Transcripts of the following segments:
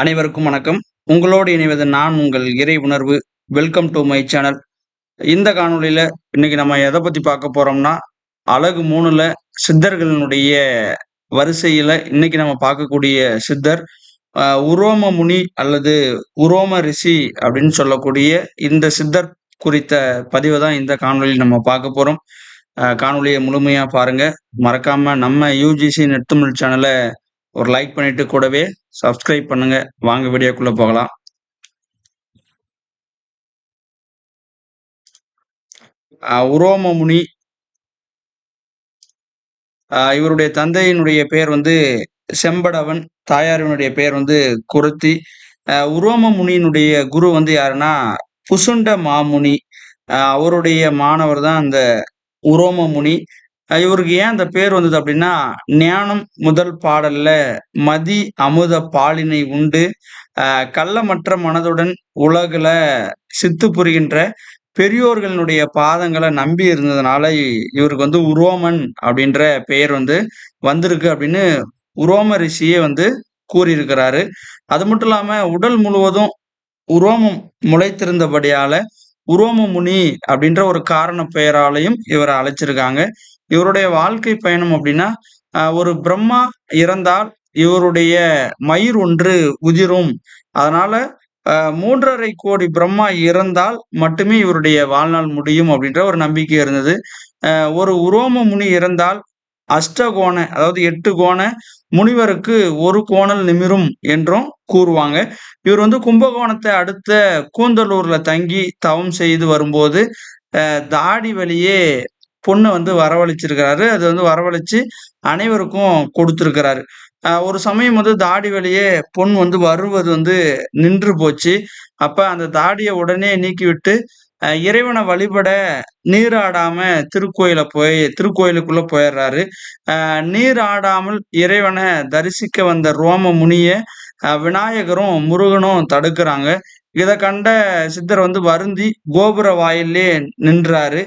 அனைவருக்கும் வணக்கம். உங்களோடு இணைவது நான் உங்கள் இறை உணர்வு. Welcome to my channel. இந்த காணொலியில் இன்னைக்கு நம்ம எதை பற்றி பார்க்க போறோம்னா, அழகு மூணில் சித்தர்களினுடைய வரிசையில் இன்னைக்கு நம்ம பார்க்கக்கூடிய சித்தர், உரோம முனி அல்லது உரோம ரிஷி அப்படின்னு சொல்லக்கூடிய இந்த சித்தர் குறித்த பதிவை தான் இந்த காணொலியில் நம்ம பார்க்க போறோம். காணொலியை முழுமையாக பாருங்க. மறக்காம நம்ம யுஜிசி நெற்தமிழ் சேனலை ஒரு லைக் பண்ணிட்டு கூடவே சப்ஸ்கிரைப் பண்ணுங்க. வாங்க வீடியோக்குள்ள போகலாம். உரோமமுனி இவருடைய தந்தையினுடைய பெயர் வந்து செம்படவன். தாயாரினுடைய பெயர் வந்து குருத்தி அ உரோம முனியினுடைய குரு வந்து யாருன்னா, புசுண்ட மாமுனி. அவருடைய மாணவர் தான் அந்த உரோம முனி. இவருக்கு ஏன் அந்த பேர் வந்தது அப்படின்னா, ஞானம் முதல் பாடல்ல மதி அமுத பாலினை உண்டு, கள்ளமற்ற மனதுடன் உலகில் சித்து புரிகின்ற பெரியோர்களினுடைய பாதங்களை நம்பி இருந்ததுனால, இவருக்கு வந்து உரோமன் அப்படின்ற பெயர் வந்து வந்திருக்கு அப்படின்னு உரோம ரிஷியே வந்து கூறியிருக்கிறாரு. அது மட்டும் இல்லாம உடல் முழுவதும் உரோமம் முளைத்திருந்தபடியால, உரோம முனி அப்படின்ற ஒரு காரண பெயராலையும் இவரை அழைச்சிருக்காங்க. இவருடைய வாழ்க்கை பயணம் அப்படின்னா, ஒரு பிரம்மா இறந்தால் இவருடைய மயிர் ஒன்று உதிரும். அதனால மூன்றரை கோடி பிரம்மா இறந்தால் மட்டுமே இவருடைய வாழ்நாள் முடியும் அப்படின்ற ஒரு நம்பிக்கை இருந்தது. ஒரு உரோம முனி இறந்தால் அஷ்டகோண அதாவது எட்டு கோண முனிவருக்கு ஒரு கோணல் நிமிரும் என்றும் கூறுவாங்க. இவர் வந்து கும்பகோணத்தை அடுத்த கூந்தலூர்ல தங்கி தவம் செய்து வரும்போது, தாடி வழியே பொண்ணை வந்து வரவழைச்சிருக்கிறாரு. அது வந்து வரவழைச்சு அனைவருக்கும் கொடுத்துருக்கிறாரு ஒரு சமயம் வந்து தாடி வழியே பொன் வந்து வருவது வந்து நின்று போச்சு. அப்ப அந்த தாடியை உடனே நீக்கிவிட்டு, இறைவனை வழிபட நீராடாம திருக்கோயில போய் திருக்கோயிலுக்குள்ள போயிடுறாரு நீராடாமல் இறைவனை தரிசிக்க வந்த ரோம முனிய விநாயகரும், முருகனும் தடுக்கிறாங்க இதை கண்ட சித்தர் வந்து வருந்தி கோபுர வாயிலே நின்றாரு.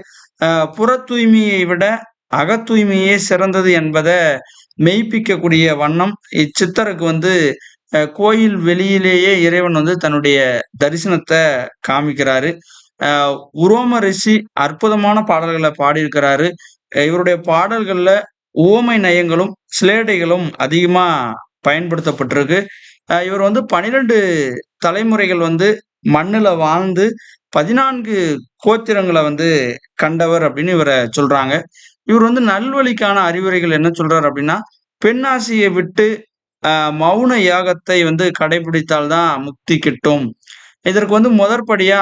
புற தூய்மையை விட அகத் தூய்மையே சிறந்தது என்பதை மெய்ப்பிக்கக்கூடிய வண்ணம் இச்சித்தருக்கு வந்து கோயில் வெளியிலேயே இறைவன் வந்து தன்னுடைய தரிசனத்தை காமிக்கிறாரு. உரோம ரிஷி அற்புதமான பாடல்களை பாடியிருக்கிறாரு. இவருடைய பாடல்கள்ல உவமை நயங்களும், சிலேடைகளும் அதிகமா பயன்படுத்தப்பட்டிருக்கு. இவர் வந்து 12 தலைமுறைகள் வந்து மண்ணில் வாழ்ந்து பதினான்கு கோத்திரங்களை வந்து கண்டவர் அப்படின்னு இவரை சொல்றாங்க. இவர் வந்து நல்வழிக்கான அறிவுரைகள் என்ன சொல்றாரு அப்படின்னா, பெண்ணாசியை விட்டு மௌன யாகத்தை வந்து கடைபிடித்தால் தான் முக்தி கிட்டும். இதற்கு வந்து முதற்படியா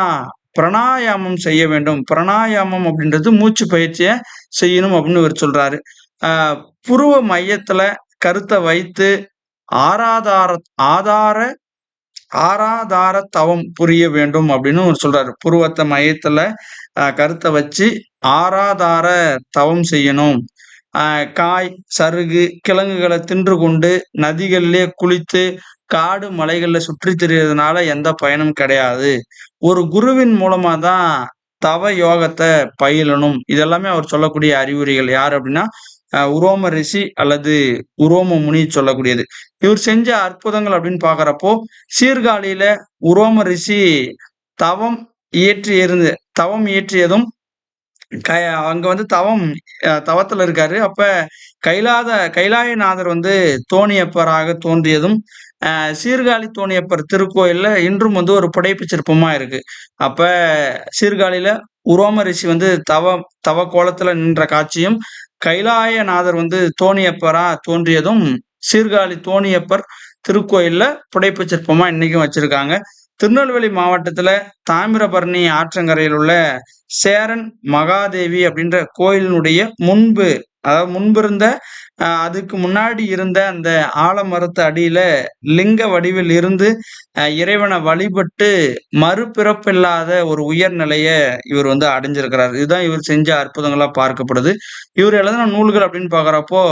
பிரணாயாமம் செய்ய வேண்டும். பிரணாயாமம் அப்படின்றது மூச்சு பயிற்சியை செய்யணும் அப்படின்னு இவர் சொல்றாரு. புருவ மையத்துல கருத்தை வைத்து ஆராதார ஆதார ஆராதார தவம் புரிய வேண்டும் அப்படின்னு சொல்றாரு. புருவத்த மையத்துல கருத்தை வச்சு ஆராதார தவம் செய்யணும். காய், சருகு, கிழங்குகளை தின்று கொண்டு நதிகள்லயே குளித்து, காடு, மலைகள்ல சுற்றி திரியறதுனால எந்த பயனும் கிடையாது. ஒரு குருவின் மூலமா தான் தவ யோகத்தை பயிலணும். இதெல்லாமே அவர் சொல்லக்கூடிய அறிவுரைகள். யார் அப்படின்னா, உரோம ரிஷி அல்லது உரோம முனி சொல்லக்கூடியது. இவர் செஞ்ச அற்புதங்கள் அப்படின்னு பாக்குறப்போ சீர்காழியில உரோம ரிஷி தவம் இயற்றி இருந்து தவம் இயற்றியதும், அங்க வந்து தவம் தவத்துல இருக்காரு. அப்ப கைலாத கைலாயநாதர் வந்து தோணியப்பராக தோன்றியதும், சீர்காழி தோணியப்பர் திருக்கோயில்ல இன்றும் வந்து ஒரு புடைப்பு சிற்பமா இருக்கு. அப்ப சீர்காழியில உரோம ரிஷி வந்து தவ தவ கோலத்துல நின்ற காட்சியும், கைலாயநாதர் வந்து தோணியப்பரா தோன்றியதும், சீர்காழி தோணியப்பர் திருக்கோயில்ல புடைப்புச் சிற்பமா இன்னைக்கும் வச்சிருக்காங்க. திருநெல்வேலி மாவட்டத்துல தாமிரபரணி ஆற்றங்கரையில் உள்ள சேரன் மகாதேவி அப்படின்ற கோயிலினுடைய முன்பு அதாவது முன்பிருந்த அதுக்கு முன்னாடி இருந்த அந்த ஆலமரத்து அடியில லிங்க வடிவில் இருந்து இறைவனை வழிபட்டு மறுபிறப்பில்லாத ஒரு உயர்நிலைய இவர் வந்து அடைஞ்சிருக்கிறார். இதுதான் இவர் செஞ்ச அற்புதங்களா பார்க்கப்படுது. இவர் எழுதின நூல்கள் அப்படின்னு பாக்குறப்போ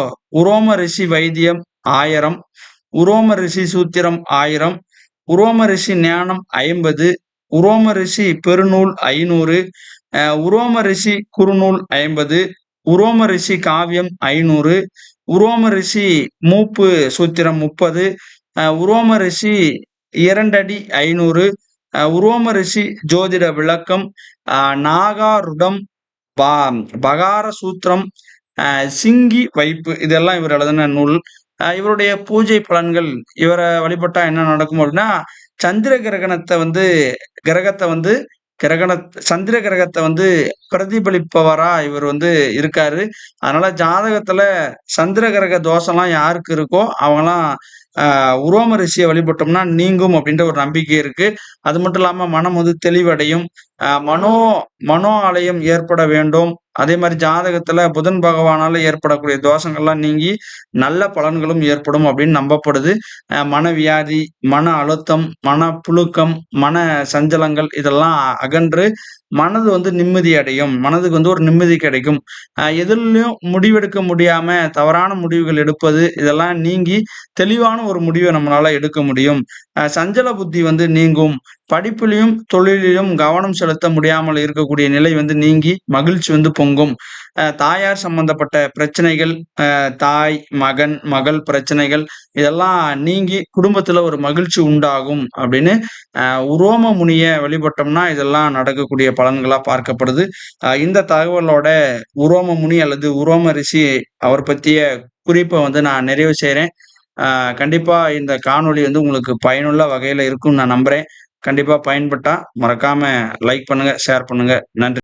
உரோம ரிஷி வைத்தியம் ஆயிரம் உரோம ரிஷி சூத்திரம் ஆயிரம் உரோம ரிஷி ஞானம் 50, உரோம ரிஷி பெருநூல் ஐநூறு உரோம ரிஷி குறுநூல் 50, உரோம ரிஷி காவியம் ஐநூறு உரோம ரிஷி மூப்பு சூத்திரம் முப்பது உரோம ரிஷி 2 அடி 500 அ உரோம ரிஷி ஜோதிட விளக்கம், நாகாருடம், பா பகார சூத்திரம், சிங்கி வைப்பு இதெல்லாம் இவர் எழுதின நூல். இவருடைய பூஜை பலன்கள் இவரை வழிபட்டா என்ன நடக்கும் அப்படின்னா சந்திர கிரகணத்தை வந்து கிரகத்தை வந்து கிரகணத் சந்திர கிரகத்தை வந்து பிரதிபலிப்பவரா இவர் வந்து இருக்காரு. அதனால ஜாதகத்துல சந்திர கிரக தோஷம்லாம் யாருக்கு இருக்கோ, அவங்களாம் அ உரோம ரிஷியை வழிபட்டோம்னா நீங்கும் அப்படின்ற ஒரு நம்பிக்கை இருக்கு. அது மட்டும் இல்லாம மனம் வந்து தெளிவடையும். மனோ மனோ ஆலயம் ஏற்பட வேண்டும். அதே மாதிரி ஜாதகத்துல புதன் பகவானால ஏற்படக்கூடிய தோஷங்கள்லாம் நீங்கி, நல்ல பலன்களும் ஏற்படும் அப்படின்னு நம்பப்படுது. மனவியாதி, மன அழுத்தம், மன புழுக்கம் மன சஞ்சலங்கள் இதெல்லாம் அகன்று, மனது வந்து நிம்மதி அடையும். மனதுக்கு வந்து ஒரு நிம்மதி கிடைக்கும். எதுலையும் முடிவெடுக்க முடியாம தவறான முடிவுகள் எடுப்பது, இதெல்லாம் நீங்கி தெளிவான ஒரு முடிவை நம்மளால எடுக்க முடியும். சஞ்சல புத்தி வந்து நீங்கும். படிப்புலையும் தொழிலிலும் கவனம் செலுத்த முடியாமல் இருக்கக்கூடிய நிலை வந்து நீங்கி, மகிழ்ச்சி வந்து பொங்கும். தாயார் சம்பந்தப்பட்ட பிரச்சனைகள், தாய், மகன், மகள் பிரச்சனைகள் இதெல்லாம் நீங்கி குடும்பத்துல ஒரு மகிழ்ச்சி உண்டாகும் அப்படின்னு உரோம முனிய வழிபட்டோம்னா இதெல்லாம் நடக்கக்கூடிய பலன்களா பார்க்கப்படுது. இந்த தகவலோட உரோம முனி அல்லது உரோம ரிஷி அவர் பத்திய குறிப்பை வந்து நான் நிறைவு செய்கிறேன் கண்டிப்பாக கண்டிப்பா இந்த காணொளி வந்து உங்களுக்கு பயனுள்ள வகையில இருக்கும்னு நான் நம்புறேன். கண்டிப்பா பயன்பட்டா மறக்காம லைக் பண்ணுங்க, ஷேர் பண்ணுங்க. நன்றி.